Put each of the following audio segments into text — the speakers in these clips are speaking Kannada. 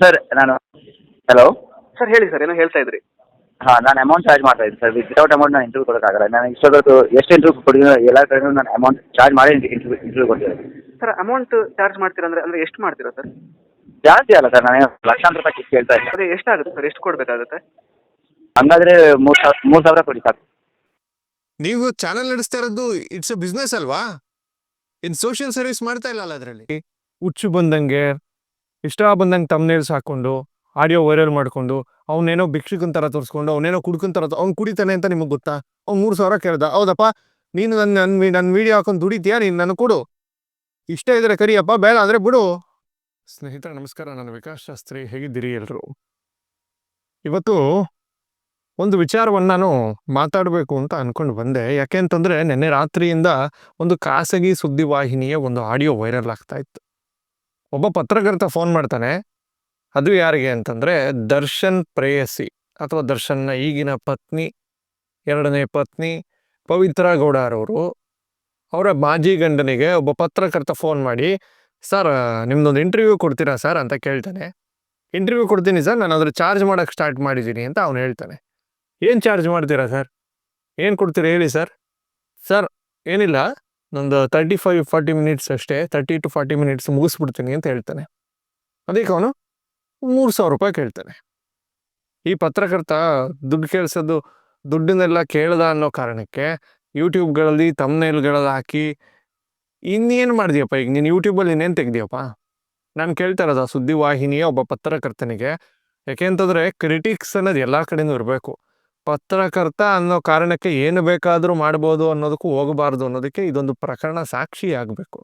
ಸರ್ ನಾನು ಹಲೋ ಸರ್ ಹೇಳಿ ಸರ್ ಏನೋ ಹೇಳ್ತಾ ಇದ್ರಿ. ಹಾಂ ನಾನು ಅಮೌಂಟ್ ಚಾರ್ಜ್ ಮಾಡ್ತಾ ಇದ್ದೀನಿ ಸರ್ ವಿತೌಟ್ ಅಮೌಂಟ್ ನಾನು ಇಂಟರ್ವ್ಯೂ ಕೊಡೋಕ್ಕಾಗಲ್ಲ. ನಾನು ಇಷ್ಟೊತ್ತು ಎಷ್ಟು ಇಂಟರ್ವ್ಯೂ ಕೊಟ್ಟಿದ್ದೀನಿ ಎಲ್ಲ ಕಡೆನೂ ನಾನು ಅಮೌಂಟ್ ಚಾರ್ಜ್ ಮಾಡಿ ಇಂಟರ್ವ್ಯೂ ಇಂಟರ್ವ್ಯೂ ಕೊಟ್ಟಿದ್ದೀನಿ ಸರ್ ಅಮೌಂಟ್ ಚಾರ್ಜ್ ಮಾಡ್ತೀರಾ ಅಂದ್ರೆ ಅಂದ್ರೆ ಎಷ್ಟು ಮಾಡ್ತೀರಾ ಸರ್ ಜಾಸ್ತಿ ಅಲ್ಲ ಸರ್ ನಾನು ಲಕ್ಷಾಂತರ ರೂಪಾಯಿ ಕೇಳ್ತಾ ಇದ್ದೀನಿ ಅದೇ ಎಷ್ಟಾಗುತ್ತೆ ಸರ್ ಎಷ್ಟು ಕೊಡಬೇಕಾಗುತ್ತೆ? ಹಂಗಾದ್ರೆ ಮೂರು ಸಾವಿರ ಮೂರು ಸಾವಿರ ಕೊಡಿ ಸರ್ ನೀವು ಚಾನಲ್ ನಡೆಸ್ತಾ ಇರೋದು ಇಟ್ಸ್ ಎ ಬಿಸ್ನೆಸ್ ಅಲ್ವಾ? ಇನ್ ಸೋಷಿಯಲ್ ಸರ್ವಿಸ್ ಮಾಡ್ತಾ ಇಲ್ಲ ಅಲ್ಲ ಅದರಲ್ಲಿ? ಹುಚ್ಚು ಬಂದಂಗೆ ಇಷ್ಟ ಬಂದಂಗೆ ತಮ್ನೇಲ್ಸ್ ಹಾಕೊಂಡು ಆಡಿಯೋ ವೈರಲ್ ಮಾಡ್ಕೊಂಡು, ಅವನೇನೋ ಭಿಕ್ಷುಕನ ಥರ ತೋರಿಸ್ಕೊಂಡು, ಅವನೇನೋ ಕುಡ್ಕನ್ ಥರ ಅವ್ನು ಕುಡಿತಾನೆ ಅಂತ ನಿಮಗೆ ಗೊತ್ತಾ? ಅವ್ನು ಮೂರು ಸಾವಿರ ಕೇಳ್ದ. ಹೌದಪ್ಪ, ನೀನು ನನ್ನ ನನ್ನ ನನ್ನ ವೀಡಿಯೋ ಹಾಕೊಂಡು ದುಡಿತೀಯಾ? ನೀನು ನನಗೆ ಕೊಡು. ಇಷ್ಟ ಇದ್ರೆ ಕರಿಯಪ್ಪ, ಬೇಡ ಅಂದರೆ ಬಿಡು. ಸ್ನೇಹಿತರೆ, ನಮಸ್ಕಾರ. ನಾನು ವಿಕಾಸ್ ಶಾಸ್ತ್ರಿ. ಹೇಗಿದ್ದೀರಿ ಎಲ್ಲರೂ ಇವತ್ತು ಒಂದು ವಿಚಾರವನ್ನು ನಾನು ಮಾತಾಡಬೇಕು ಅಂತ ಅಂದ್ಕೊಂಡು ಬಂದೆ. ಯಾಕೆ ಅಂತಂದರೆ, ನಿನ್ನೆ ರಾತ್ರಿಯಿಂದ ಒಂದು ಖಾಸಗಿ ಸುದ್ದಿವಾಹಿನಿಯ ಒಂದು ಆಡಿಯೋ ವೈರಲ್ ಆಗ್ತಾ ಇತ್ತು. ಒಬ್ಬ ಪತ್ರಕರ್ತ ಫೋನ್ ಮಾಡ್ತಾನೆ, ಅದು ಯಾರಿಗೆ? ಅಂತಂದರೆ, ದರ್ಶನ್ ಪ್ರೇಯಸಿ ಅಥವಾ ದರ್ಶನ್ನ ಈಗಿನ ಪತ್ನಿ, ಎರಡನೇ ಪತ್ನಿ ಪವಿತ್ರ ಗೌಡರವರು ಅವರ ಮಾಜಿ ಗಂಡನಿಗೆ ಒಬ್ಬ ಪತ್ರಕರ್ತ ಫೋನ್ ಮಾಡಿ, ಸರ್, ನಿಮ್ದೊಂದು ಇಂಟರ್ವ್ಯೂ ಕೊಡ್ತೀರಾ ಸರ್? ಅಂತ ಕೇಳ್ತಾನೆ. ಇಂಟರ್ವ್ಯೂ ಕೊಡ್ತೀನಿ ಸರ್, ನಾನು ಅದ್ರ ಚಾರ್ಜ್ ಮಾಡೋಕ್ಕೆ ಸ್ಟಾರ್ಟ್ ಮಾಡಿದ್ದೀನಿ ಅಂತ ಅವನು ಹೇಳ್ತಾನೆ. ಏನು ಚಾರ್ಜ್ ಮಾಡ್ತೀರಾ ಸರ್? ಏನು ಕೊಡ್ತೀರಾ ಹೇಳಿ ಸರ್? ಸರ್, ಏನಿಲ್ಲ ನಂದು ತರ್ಟಿ ಫೈವ್ ಫಾರ್ಟಿ ಮಿನಿಟ್ಸ್ ಅಷ್ಟೇ ತರ್ಟಿ ಟು ಫಾರ್ಟಿ ಮಿನಿಟ್ಸ್ ಮುಗಿಸ್ಬಿಡ್ತೀನಿ ಅಂತ ಹೇಳ್ತಾನೆ. ಅದಕ್ಕೆ ಅವನು ಮೂರು ಸಾವಿರ ರೂಪಾಯಿ ಕೇಳ್ತಾನೆ. ಈ ಪತ್ರಕರ್ತ ದುಡ್ಡು ಕೇಳಿಸೋದು ದುಡ್ಡನ್ನೆಲ್ಲ ಕೇಳ್ದ ಅನ್ನೋ ಕಾರಣಕ್ಕೆ ಯೂಟ್ಯೂಬ್ಗಳಲ್ಲಿ ತಮ್ನೇಲ್ಗಳಲ್ಲಿ ಹಾಕಿ, ಇನ್ನೇನು ಮಾಡಿದ್ಯಪ್ಪ ಈಗ ನೀನು ಯೂಟ್ಯೂಬಲ್ಲಿ ಇನ್ನೇನು ತೆಗ್ದಿಯಪ್ಪ? ನಾನು ಕೇಳ್ತಾ ಇರೋದು ಸುದ್ದಿವಾಹಿನಿಯ ಒಬ್ಬ ಪತ್ರಕರ್ತನಿಗೆ. ಯಾಕೆ ಅಂತಂದರೆ ಕ್ರಿಟಿಕ್ಸ್ ಅನ್ನೋದು ಎಲ್ಲ ಕಡೆಯೂ ಇರಬೇಕು. ಪತ್ರಕರ್ತ ಅನ್ನೋ ಕಾರಣಕ್ಕೆ ಏನು ಬೇಕಾದರೂ ಮಾಡ್ಬೋದು ಅನ್ನೋದಕ್ಕೂ ಹೋಗಬಾರ್ದು ಅನ್ನೋದಕ್ಕೆ ಇದೊಂದು ಪ್ರಕರಣ ಸಾಕ್ಷಿ ಆಗಬೇಕು.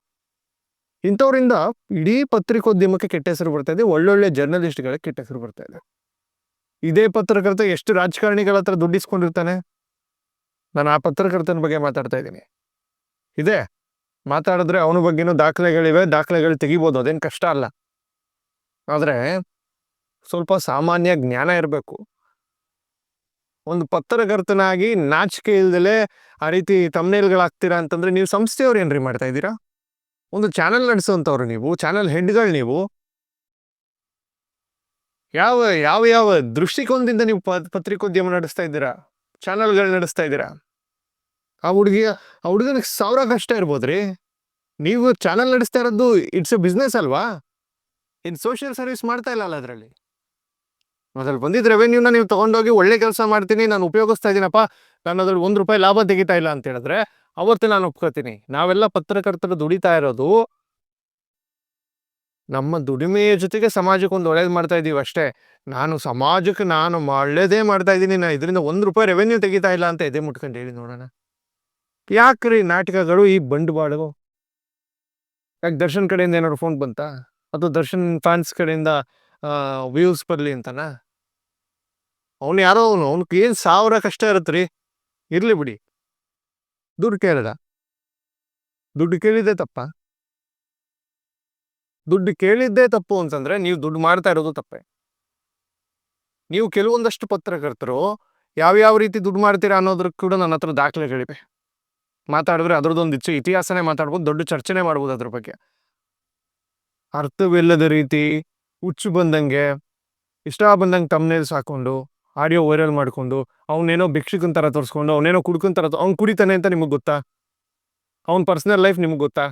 ಇಂಥವ್ರಿಂದ ಇಡೀ ಪತ್ರಿಕೋದ್ಯಮಕ್ಕೆ ಕೆಟ್ಟ ಹೆಸರು ಬರ್ತಾ ಇದೆ, ಒಳ್ಳೊಳ್ಳೆ ಜರ್ನಲಿಸ್ಟ್ಗಳಿಗೆ ಕೆಟ್ಟ ಹೆಸರು ಬರ್ತಾ ಇದೆ. ಇದೇ ಪತ್ರಕರ್ತ ಎಷ್ಟು ರಾಜಕಾರಣಿಗಳ ಹತ್ರ ದುಡ್ಡಿಸ್ಕೊಂಡಿರ್ತಾನೆ ನಾನು ಆ ಪತ್ರಕರ್ತನ ಬಗ್ಗೆ ಮಾತಾಡ್ತಾ ಇದ್ದೀನಿ. ಇದೆ. ಮಾತಾಡಿದ್ರೆ ಅವನ ಬಗ್ಗೆನೂ ದಾಖಲೆಗಳಿವೆ, ದಾಖಲೆಗಳು ತೆಗಿಬೋದು, ಅದೇನು ಕಷ್ಟ ಅಲ್ಲ. ಆದರೆ ಸ್ವಲ್ಪ ಸಾಮಾನ್ಯ ಜ್ಞಾನ ಇರಬೇಕು. ಒಂದು ಪತ್ರಕರ್ತನಾಗಿ ನಾಚಿಕೆ ಇಲ್ದಲೆ ಆ ರೀತಿ ತಮ್ನೇಲ್ಗಳಾಗ್ತೀರಾ ಅಂತಂದ್ರೆ ನೀವು ಸಂಸ್ಥೆಯವ್ರು ಏನ್ರಿ ಮಾಡ್ತಾ ಇದ್ದೀರಾ? ಒಂದು ಚಾನಲ್ ನಡೆಸುವಂಥವ್ರು ನೀವು, ಚಾನಲ್ ಹೆಡ್ಗಳು ನೀವು. ಯಾವ ಯಾವ ಯಾವ ದೃಷ್ಟಿಕೋನದಿಂದ ನೀವು ಪತ್ರಿಕೋದ್ಯಮ ನಡೆಸ್ತಾ ಇದ್ದೀರಾ? ಚಾನಲ್ಗಳು ನಡೆಸ್ತಾ ಇದ್ದೀರಾ? ಆ ಹುಡುಗಿಯ, ಆ ಹುಡುಗನಿಗೆ ಸಾವಿರ ಕಷ್ಟ ಇರ್ಬೋದ್ರಿ. ನೀವು ಚಾನಲ್ ನಡೆಸ್ತಾ ಇರೋದು ಇಟ್ಸ್ ಎ ಬಿಸ್ನೆಸ್ ಅಲ್ವಾ? ಇನ್ ಸೋಷಿಯಲ್ ಸರ್ವಿಸ್ ಮಾಡ್ತಾ ಇಲ್ಲ ಅಲ್ಲ ಅದರಲ್ಲಿ? ಅದ್ರಲ್ಲಿ ಬಂದಿದ್ದ ರೆವೆನ್ಯೂನ ನೀವು ತಗೊಂಡೋಗಿ ಒಳ್ಳೆ ಕೆಲಸ ಮಾಡ್ತೀನಿ, ನಾನು ಉಪಯೋಗಿಸ್ತಾ ಇದ್ದೀನಪ್ಪ, ನಾನು ಅದ್ರಲ್ಲಿ ಒಂದು ರೂಪಾಯಿ ಲಾಭ ತೆಗಿತಾ ಇಲ್ಲ ಅಂತ ಹೇಳಿದ್ರೆ, ಅವತ್ತೇ ನಾನು ಒಪ್ಕೋತೀನಿ. ನಾವೆಲ್ಲ ಪತ್ರಕರ್ತರು ದುಡಿತಾ ಇರೋದು, ನಮ್ಮ ದುಡಿಮೆಯ ಜೊತೆಗೆ ಸಮಾಜಕ್ಕೆ ಒಂದು ಒಳ್ಳೇದು ಮಾಡ್ತಾ ಇದ್ದೀವಿ ಅಷ್ಟೇ. ನಾನು ಸಮಾಜಕ್ಕೆ ನಾನು ಒಳ್ಳೇದೇ ಮಾಡ್ತಾ ಇದ್ದೀನಿ ನಾನು ಇದರಿಂದ ಒಂದು ರೂಪಾಯಿ ರೆವೆನ್ಯೂ ತೆಗಿತಾ ಇಲ್ಲ ಅಂತ ಎದೆ ಮುಟ್ಕೊಂಡು ಹೇಳಿ ನೋಡೋಣ. ಯಾಕ್ರಿ ನಾಟಕಗಳು, ಈ ಬಂಡವಾಳವು ಯಾಕೆ ದರ್ಶನ್ ಕಡೆಯಿಂದ ಏನಾದ್ರು ಫೋನ್ ಬಂತಾ? ಅಥವಾ ದರ್ಶನ್ ಫ್ಯಾನ್ಸ್ ಕಡೆಯಿಂದ ವ್ಯೂಸ್ ಬರಲಿ ಅಂತನಾ? ಅವನು ಯಾರೋ ಅವನು ಅವ್ನಿಗೆ ಏನು ಸಾವಿರ ಕಷ್ಟ ಇರುತ್ತೆ ರೀ ಇರಲಿ ಬಿಡಿ. ದುಡ್ಡು ಕೇಳಿದ? ದುಡ್ಡು ಕೇಳಿದ್ದೆ ತಪ್ಪ? ದುಡ್ಡು ಕೇಳಿದ್ದೇ ತಪ್ಪು ಅಂತಂದ್ರೆ ನೀವು ದುಡ್ಡು ಮಾಡ್ತಾ ಇರೋದು ತಪ್ಪೆ. ನೀವು ಕೆಲವೊಂದಷ್ಟು ಪತ್ರಕರ್ತರು ಯಾವ್ಯಾವ ರೀತಿ ದುಡ್ಡು ಮಾಡ್ತೀರಾ ಅನ್ನೋದ್ರ ಕೂಡ ನನ್ನ ಹತ್ರ ದಾಖಲೆಗಳಿವೆ. ಮಾತಾಡಿದ್ರೆ ಅದ್ರದ್ದೊಂದು ಇಚ್ಛೆ ಇತಿಹಾಸನೇ ಮಾತಾಡ್ಬೋದು, ದೊಡ್ಡ ಚರ್ಚೆನೇ ಮಾಡ್ಬೋದು ಅದ್ರ ಬಗ್ಗೆ. ಅರ್ಥವಿಲ್ಲದ ರೀತಿ ಹುಚ್ಚು ಬಂದಂಗೆ, ಇಷ್ಟ ಬಂದಂಗೆ ತಮ್ನೇಲ್ಸ್ ಹಾಕೊಂಡು ಆಡಿಯೋ ವೈರಲ್ ಮಾಡ್ಕೊಂಡು, ಅವನೇನೋ ಭಿಕ್ಷುಕನ ಥರ ತೋರಿಸ್ಕೊಂಡು, ಅವನೇನೋ ಕುಡ್ಕನ್ ಥರ ಅವ್ನು ಕುಡಿತಾನೆ ಅಂತ ನಿಮಗೆ ಗೊತ್ತಾ? ಅವ್ನ ಪರ್ಸ್ನಲ್ ಲೈಫ್ ನಿಮ್ಗೆ ಗೊತ್ತಾ?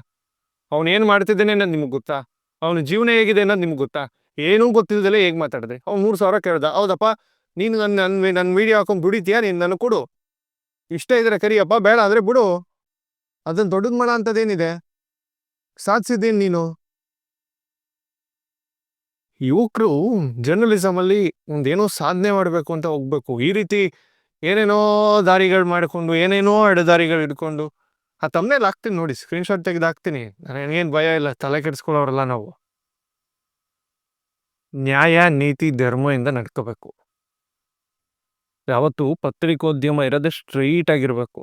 ಅವ್ನು ಏನು ಮಾಡ್ತಿದ್ದಾನೆ ಅನ್ನೋದು ನಿಮ್ಗೆ ಗೊತ್ತಾ? ಅವನ ಜೀವನ ಹೇಗಿದೆ ಅನ್ನೋದು ನಿಮ್ಗೆ ಗೊತ್ತಾ? ಏನೂ ಗೊತ್ತಿಲ್ಲದೆ ಹೇಗೆ ಮಾತಾಡಿದೆ? ಅವ್ನು ಮೂರು ಸಾವಿರ ಕೇಳ್ದ, ಹೌದಪ್ಪ, ನೀನು ನನ್ನ ನನ್ನ ನನ್ನ ವೀಡಿಯೋ ಹಾಕೊಂಡು ದುಡಿತೀಯಾ ನೀನು ನನಗೆ ಕೊಡು. ಇಷ್ಟ ಇದ್ರೆ ಕರಿಯಪ್ಪ, ಬೇಡ ಅಂದರೆ ಬಿಡು. ಅದನ್ನು ದೊಡ್ಡದು ಮಾಡೋ ಅಂಥದ್ದೇನಿದೆ ಸಾಧಿಸಿದ್ದೇನು ನೀನು? ಯುವಕರು ಜರ್ನಲಿಸಮಲ್ಲಿ ಒಂದೇನೋ ಸಾಧನೆ ಮಾಡಬೇಕು ಅಂತ ಹೋಗ್ಬೇಕು. ಈ ರೀತಿ ಏನೇನೋ ದಾರಿಗಳು ಮಾಡಿಕೊಂಡು, ಏನೇನೋ ಅಡೆದಾರಿಗಳು ಹಿಡ್ಕೊಂಡು, ಆ ತಮ್ಮನೇಲಿ ಹಾಕ್ತೀನಿ ನೋಡಿ ಸ್ಕ್ರೀನ್ಶಾಟ್ ತೆಗೆದು ಹಾಕ್ತೀನಿ. ನನಗೇನು ಭಯ ಇಲ್ಲ, ತಲೆ ಕೆಡಿಸ್ಕೊಳ್ಳೋರಲ್ಲ ನಾವು. ನ್ಯಾಯ, ನೀತಿ, ಧರ್ಮದಿಂದ ನಡ್ಕೋಬೇಕು. ಯಾವತ್ತು ಪತ್ರಿಕೋದ್ಯಮ ಇರೋದೇ ಸ್ಟ್ರೈಟ್ ಆಗಿರ್ಬೇಕು.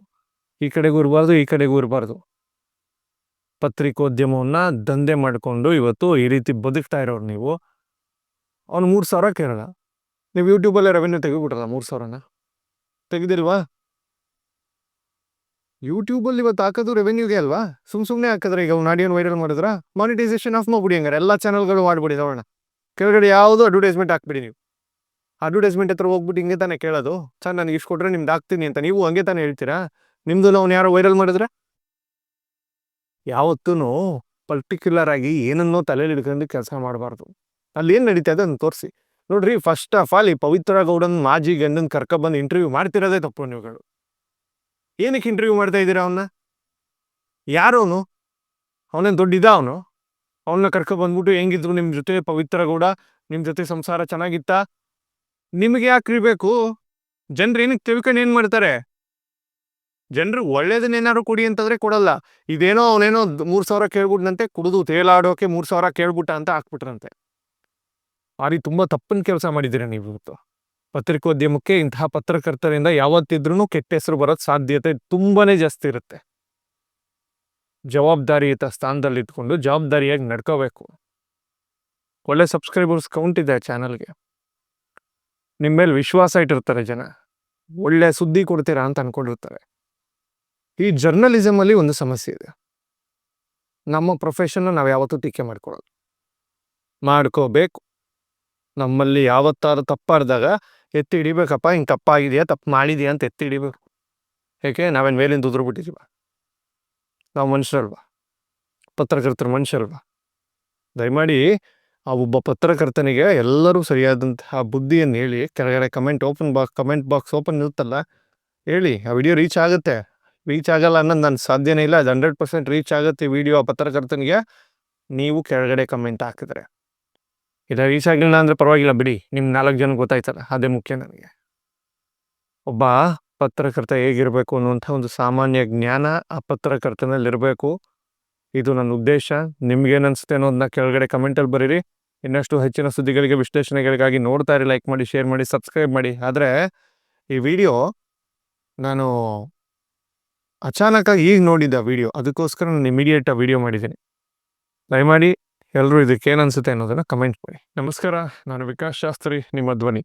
ಈ ಕಡೆಗೂ ಇರಬಾರ್ದು, ಈ ಕಡೆಗೂ ಇರಬಾರ್ದು. ಪತ್ರಿಕೋದ್ಯಮವನ್ನು ದಂಧೆ ಮಾಡಿಕೊಂಡು ಇವತ್ತು ಈ ರೀತಿ ಬದುಕ್ತಾ ಇರೋರು ನೀವು. ಅವ್ನು ಮೂರು ಸಾವಿರ ಕೇಳೋಣ ನೀವು ಯೂಟ್ಯೂಬಲ್ಲೇ ರೆವೆನ್ಯೂ ತೆಗಿಬಿಟ್ರಲ್ಲ ಮೂರು ಸಾವಿರನ? ತೆಗೆದಿಲ್ವಾ? ಯೂಟ್ಯೂಬಲ್ಲಿ ಇವತ್ತು ಹಾಕೋದು ರೆವೆನ್ಯೂಗೆ ಅಲ್ವಾ? ಸುಮ್ ಸುಮ್ಮನೆ ಹಾಕಿದ್ರೆ ಈಗ ಅವ್ನು ಆಡಿಯೋನ್ ವೈರಲ್ ಮಾಡಿದ್ರ ಮಾನಿಟೈಸೇಷನ್ ಆಫ್ ಮಾಡ್ಬಿಡಿ ಹಂಗಾರೆ. ಎಲ್ಲ ಚಾನಲ್ಗಳು ಮಾಡ್ಬಿಡಿ ನೋಡೋಣ ಕೆಳಗಡೆ ಯಾವುದು ಅಡ್ವರ್ಟೈಸ್ಮೆಂಟ್ ಹಾಕ್ಬಿಡಿ ನೀವು. ಅಡ್ವರ್ಟೈಸ್ಮೆಂಟ್ ಹತ್ರ ಹೋಗ್ಬಿಟ್ಟು ಹಿಂಗೆ ತಾನೇ ಕೇಳೋದು. ಸರ್ ನನಗೆ ಇಷ್ಟು ಕೊಟ್ಟರೆ ನಿಮ್ದು ಹಾಕ್ತೀನಿ ಅಂತ ನೀವು ಹಂಗೆ ತಾನೇ ಹೇಳ್ತೀರಾ? ನಿಮ್ದು ಅವ್ನು ಯಾರೋ ವೈರಲ್ ಮಾಡಿದ್ರೆ? ಯಾವತ್ತೂ ಪರ್ಟಿಕ್ಯುಲರ್ ಆಗಿ ಏನನ್ನೋ ತಲೆಯಲ್ಲಿ ಹಿಡ್ಕೊಂಡು ಕೆಲಸ ಮಾಡಬಾರ್ದು. ಅಲ್ಲಿ ಏನು ನಡೀತಾ ಇದೆ ಅದನ್ನು ತೋರಿಸಿ. ನೋಡ್ರಿ ಫಸ್ಟ್ ಆಫ್ ಆಲ್ ಈ ಪವಿತ್ರ ಗೌಡನ್ ಮಾಜಿ ಗಂಡನ್ ಕರ್ಕೊಬಂದು ಇಂಟರ್ವ್ಯೂ ಮಾಡ್ತಿರೋದೇ ತಪ್ಪು ನೀವುಗಳು. ಏನಕ್ಕೆ ಇಂಟರ್ವ್ಯೂ ಮಾಡ್ತಾ ಇದ್ದೀರಾ ಅವನ್ನ ಯಾರು ಅವನು ಅವನೇನು ದೊಡ್ಡ ಇದ ಅವನು? ಅವನ್ನ ಕರ್ಕೊಬಂದ್ಬಿಟ್ಟು ಹೆಂಗಿದ್ರು ನಿಮ್ಮ ಜೊತೆ ಪವಿತ್ರ ಗೌಡ? ನಿಮ್ಮ ಜೊತೆ ಸಂಸಾರ ಚೆನ್ನಾಗಿತ್ತ? ನಿಮಗೆ ಯಾಕೆ ಇರಬೇಕು ಜನರು ಏನಕ್ಕೆ ತಿಳ್ಕೊಂಡು ಏನು ಮಾಡ್ತಾರೆ? ಜನರು ಒಳ್ಳೇದನ್ನೇನಾದ್ರು ಕೊಡಿ ಅಂತಂದ್ರೆ ಕೊಡಲ್ಲ. ಇದೇನೋ ಅವನೇನೋ ಮೂರು ಸಾವಿರ ಕೇಳ್ಬಿಟ್ನಂತೆ, ಕುಡಿದು ತೇಲಾಡೋಕೆ ಮೂರು ಸಾವಿರ ಕೇಳ್ಬಿಟ್ಟ ಅಂತ ಹಾಕ್ಬಿಟ್ರಂತೆ. ರೀತಿ ತುಂಬ ತಪ್ಪಿನ ಕೆಲಸ ಮಾಡಿದ್ದೀರ ನೀವು ಇವತ್ತು. ಪತ್ರಿಕೋದ್ಯಮಕ್ಕೆ ಇಂತಹ ಪತ್ರಕರ್ತರಿಂದ ಯಾವತ್ತಿದ್ರೂ ಕೆಟ್ಟ ಹೆಸರು ಬರೋದು ಸಾಧ್ಯತೆ ತುಂಬಾನೇ ಜಾಸ್ತಿ ಇರುತ್ತೆ. ಜವಾಬ್ದಾರಿಯುತ ಸ್ಥಾನದಲ್ಲಿ ಇಟ್ಕೊಂಡು ಜವಾಬ್ದಾರಿಯಾಗಿ ನಡ್ಕೋಬೇಕು. ಒಳ್ಳೆ ಸಬ್ಸ್ಕ್ರೈಬರ್ಸ್ ಕೌಂಟ್ ಇದೆ ಚಾನಲ್ಗೆ ನಿಮ್ಮ ಮೇಲೆ ವಿಶ್ವಾಸ ಇಟ್ಟಿರ್ತಾರೆ ಜನ. ಒಳ್ಳೆ ಸುದ್ದಿ ಕೊಡ್ತೀರಾ ಅಂತ ಅನ್ಕೊಂಡಿರ್ತಾರೆ. ಈ ಜರ್ನಲಿಸಮ್ ಅಲ್ಲಿ ಒಂದು ಸಮಸ್ಯೆ ಇದೆ. ನಮ್ಮ ಪ್ರೊಫೆಷನ್ನ ನಾವು ಯಾವತ್ತೂ ಟೀಕೆ ಮಾಡ್ಕೊಳ್ಳೋದು ಮಾಡ್ಕೋಬೇಕು. ನಮ್ಮಲ್ಲಿ ಯಾವತ್ತಾದ್ರು ತಪ್ಪಾರ್ದಾಗ ಎತ್ತಿ ಹಿಡಿಬೇಕಪ್ಪ, ಹಿಂಗೆ ತಪ್ಪಾಗಿದೆಯಾ, ತಪ್ಪು ಮಾಡಿದೆಯಾ ಅಂತ ಎತ್ತಿ ಹಿಡಿಬೇಕು. ಏಕೆ? ನಾವೇನು ಮೇಲಿಂದ ಉದುರು ಬಿಟ್ಟಿದ್ದೀವ ನಾವು ಮನುಷ್ಯರಲ್ವಾ? ಪತ್ರಕರ್ತರು ಮನುಷ್ಯರಲ್ವ? ದಯಮಾಡಿ ಆ ಒಬ್ಬ ಪತ್ರಕರ್ತನಿಗೆ ಎಲ್ಲರೂ ಸರಿಯಾದಂತಹ ಬುದ್ಧಿಯನ್ನು ಹೇಳಿ, ಕೆಳಗಡೆ comment open box comment box open ಇರುತ್ತಲ್ಲ, ಹೇಳಿ. ಆ ವಿಡಿಯೋ ರೀಚ್ ಆಗುತ್ತೆ. ರೀಚ್ ಆಗಲ್ಲ ಅನ್ನೋದು ನನ್ನ ಸಾಧ್ಯನೇ ಇಲ್ಲ. ಅದು ಹಂಡ್ರೆಡ್ ಪರ್ಸೆಂಟ್ ರೀಚ್ ಆಗುತ್ತೆ ವಿಡಿಯೋ ಆ ಪತ್ರಕರ್ತನಿಗೆ. ನೀವು ಕೆಳಗಡೆ ಕಮೆಂಟ್ ಹಾಕಿದ್ರೆ. ಇದು ರೀಚ್ ಆಗಿಲ್ಲ ಅಂದರೆ ಪರವಾಗಿಲ್ಲ ಬಿಡಿ. ನಿಮ್ಮ ನಾಲ್ಕು ಜನ ಗೊತ್ತಾಯ್ತಲ್ಲ, ಅದೇ ಮುಖ್ಯ ನನಗೆ. ಒಬ್ಬ ಪತ್ರಕರ್ತ ಹೇಗಿರಬೇಕು ಅನ್ನುವಂಥ ಒಂದು ಸಾಮಾನ್ಯ ಜ್ಞಾನ ಆ ಪತ್ರಕರ್ತನಲ್ಲಿರಬೇಕು ಇದು ನನ್ನ ಉದ್ದೇಶ. ನಿಮ್ಗೇನು ಅನಿಸುತ್ತೆ ಅನ್ನೋದನ್ನ ಕೆಳಗಡೆ ಕಮೆಂಟಲ್ಲಿ ಬರೀರಿ. ಇನ್ನಷ್ಟು ಹೆಚ್ಚಿನ ಸುದ್ದಿಗಳಿಗೆ, ವಿಶ್ಲೇಷಣೆಗಳಿಗಾಗಿ ನೋಡ್ತಾ ಇರಿ ಲೈಕ್ ಮಾಡಿ ಶೇರ್ ಮಾಡಿ ಸಬ್ಸ್ಕ್ರೈಬ್ ಮಾಡಿ. ಆದರೆ ಈ ವಿಡಿಯೋ ನಾನು ಅಚಾನಕ್ಕಾಗಿ ಈಗ ನೋಡಿದ್ದ ವಿಡಿಯೋ ಅದಕ್ಕೋಸ್ಕರ ನಾನು ಇಮಿಡಿಯೇಟ್ ಆ ವಿಡಿಯೋ ಮಾಡಿದ್ದೀನಿ. ದಯಮಾಡಿ ಎಲ್ಲರೂ ಇದಕ್ಕೆ ಏನನ್ಸುತ್ತೆ ಅನ್ನೋದನ್ನು ಕಮೆಂಟ್ ಮಾಡಿ. ನಮಸ್ಕಾರ ನಾನು ವಿಕಾಸ್ ಶಾಸ್ತ್ರಿ ನಿಮ್ಮ ಧ್ವನಿ.